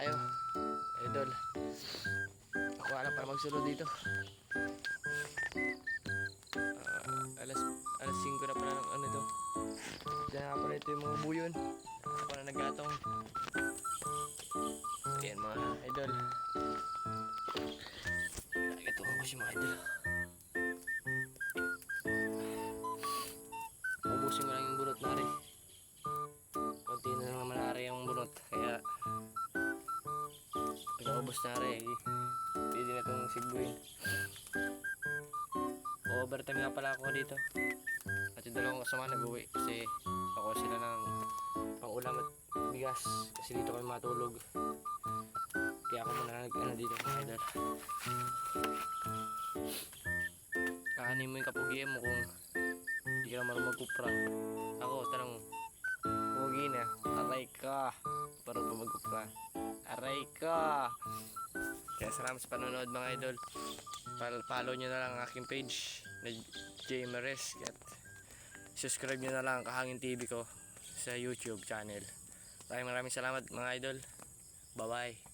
tayo. Idol. Ako alam para magsunod dito. Uh, alas alas 5 na pala ng ano ito. Diyan nga pala ito yung mga buyon. Para nagatong. Ayan mga idol. Pagkaubos na rin, pwede na itong sigbuin. Overtime nga pala ako dito. At yung dalawang kasama nag-uwi kasi ako sila ng pang ulam at bigas kasi dito kami matulog. Kaya ako muna nag ano dito mga idol. Kakanin mo yung kapugian mo kung hindi ka na marunong magkupra. Ako, tanong, pugi na. Aray ka. Parang pa magkupra. Aray ka. Kaya salamat sa panonood mga idol. Pal follow nyo na lang ang aking page na J Mares at subscribe nyo na lang ang Kahangin TV ko sa YouTube channel. Maraming maraming salamat mga idol. Bye bye.